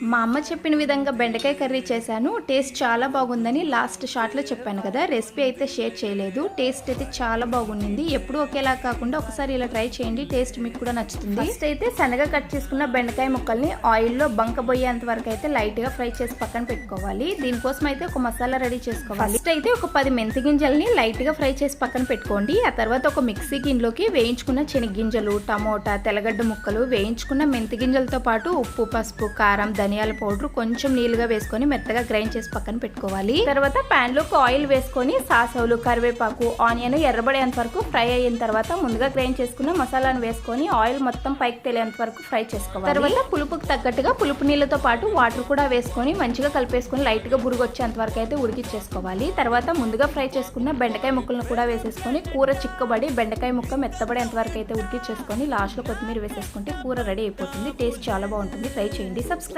మా అమ్మ చెప్పిన విధంగా బెండకాయ కర్రీ చేశాను. టేస్ట్ చాలా బాగుందని లాస్ట్ షాట్లో చెప్పాను కదా. రెసిపీ అయితే షేర్ చేయలేదు. టేస్ట్ అయితే చాలా బాగుండింది. ఎప్పుడు ఒకేలా కాకుండా ఒకసారి ఇలా ట్రై చేయండి. టేస్ట్ మీకు కూడా నచ్చుతుంది. ఫస్ట్ అయితే సన్నగా కట్ చేసుకున్న బెండకాయ ముక్కల్ని ఆయిల్లో బంకబోయేంత వరకు అయితే లైట్గా ఫ్రై చేసి పక్కన పెట్టుకోవాలి. దీనికోసం అయితే ఒక మసాలా రెడీ చేసుకోవాలి. ఫస్ట్ అయితే ఒక పది మెంతి గింజల్ని లైట్గా ఫ్రై చేసి పక్కన పెట్టుకోండి. ఆ తర్వాత ఒక మిక్సీ గిన్నెలోకి వేయించుకున్న శనగ్గింజలు టమోటా తెల్లగడ్డ ముక్కలు వేయించుకున్న మెంతి గింజలతో పాటు ఉప్పు పసుపు కారం ధనియాల పౌడర్ కొంచెం నీళ్ళుగా వేసుకొని మెత్తగా గ్రైండ్ చేసి పక్కన పెట్టుకోవాలి. తర్వాత ప్యాన్లోకి ఆయిల్ వేసుకొని సాసవులు కరివేపాకు ఆనియన్ ఎర్రబడేంత వరకు ఫ్రై అయిన తర్వాత ముందుగా గ్రైండ్ చేసుకున్న మసాలాను వేసుకొని ఆయిల్ మొత్తం పైకి తెలియంత వరకు ఫ్రై చేసుకోవాలి. తర్వాత పులుపుకి తగ్గట్టుగా పులుపు నీళ్ళతో పాటు వాటర్ కూడా వేసుకొని మంచిగా కలిపేసుకొని లైట్గా బురుగు వచ్చేంత వరకు అయితే ఉడికిచ్చేసుకోవాలి. తర్వాత ముందుగా ఫ్రై చేసుకున్న బెండకాయ ముక్కలను కూడా వేసేసుకొని కూర చిక్కబడి బెండకాయ ముక్క మెత్తబడేంత వరకు అయితే ఉడికిచ్చేసుకొని లాస్ట్లో కొత్తిమీర వేసేసుకుంటే కూర రెడీ అయిపోతుంది. టేస్ట్ చాలా బాగుంటుంది. ట్రై చేయండి. సబ్స్క్రైబ్